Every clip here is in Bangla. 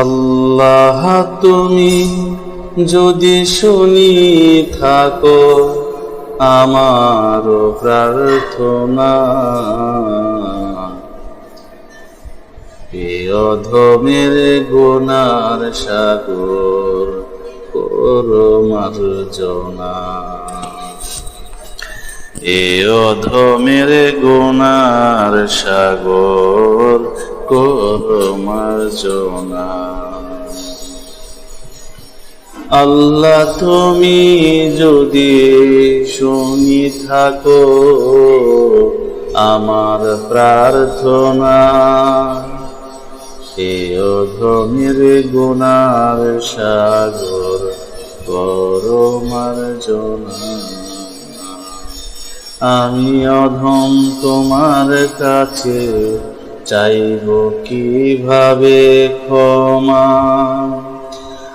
আল্লাহ তুমি যদি শুনি থাকো আমার প্রার্থনা। অধমের গোনার সাগর করো মার্জনা। এ অধমের গোনার সাগর, করো মার্জনা। আল্লাহ তুমি যদি শুনি থাকো, আমার প্রার্থনা। এ অধমের গুনার সাগর, করো মার্জনা। আমি অধম তোমার কাছে চাইব কীভাবে ক্ষমা?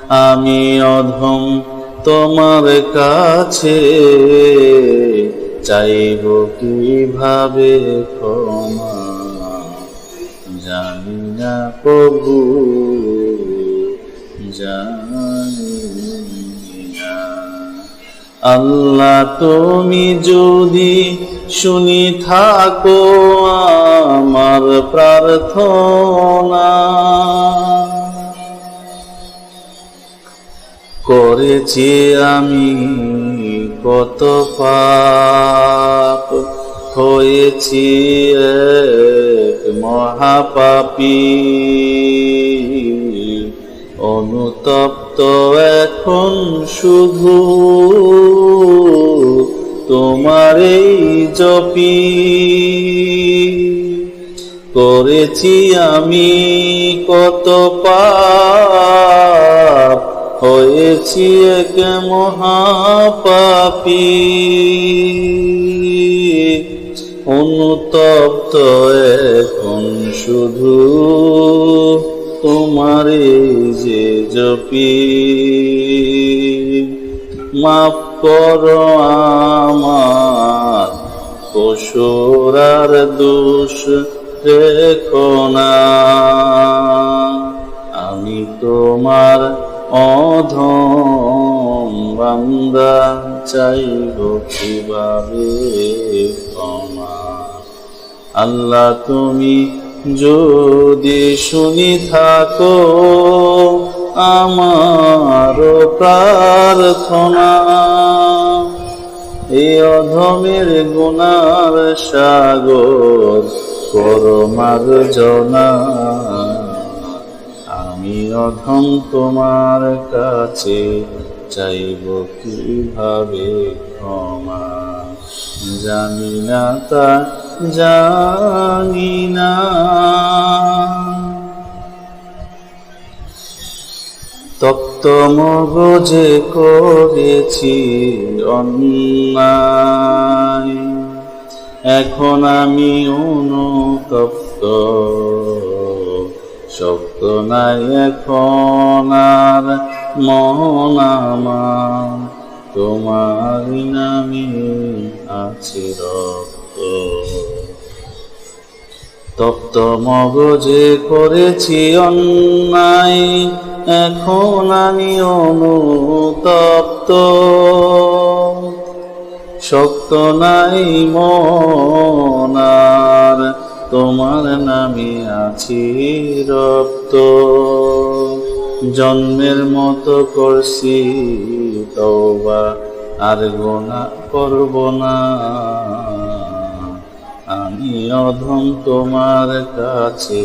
আমি অধম তোমার কাছে চাইব কীভাবে ক্ষমা? জানি না প্রভু, জানি আল্লাহ তুমি যদি শুনি থাকো আমার প্রার্থনা। করেছি আমি কত পাপ হয়েছি এক মহাপাপী। অনুতপ্ত এখন শুধু তোমার এই জপি। করেছি আমি কত পাপ, হয়েছি এক মহাপাপী। অনুতপ্ত এখন শুধু তোমারে যে জপি, মাফ করো আমার কসুরার দোষ, রেখো না। আমি তোমার অধম বান্দা, চাইব কীভাবে আল্লাহ তুমি যদি শুনি থাকো আমার প্রার্থনা এই অধমের গুনার সাগর করমার জনা। আমি অধম তোমার কাছে চাইব কীভাবে ক্ষমা? জানি না তা জানি না তপ্ত মগজে করেছি অন্যায়। এখন আমি অনুতপ্ত। শক্ত নাই এখন আর মন আমার। তোমার নামে আছে রক্ত তপ্ত মগজে করেছি অন্যায়, এখন আমি অনুতপ্ত শক্ত নাই মনার তোমার নামে আছি রক্ত। জন্মের মতো করছি তওবা, আর গোনা করব না। আমি অধম তোমার কাছে,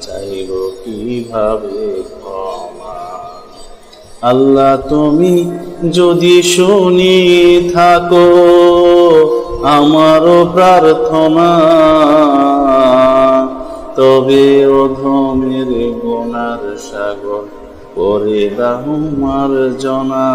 চাইব কীভাবে আল্লাহ, তুমি যদি শুনি থাকো, আমারও প্রার্থনা। তবে অধমের গোনার সাগর করে দাও মার জনা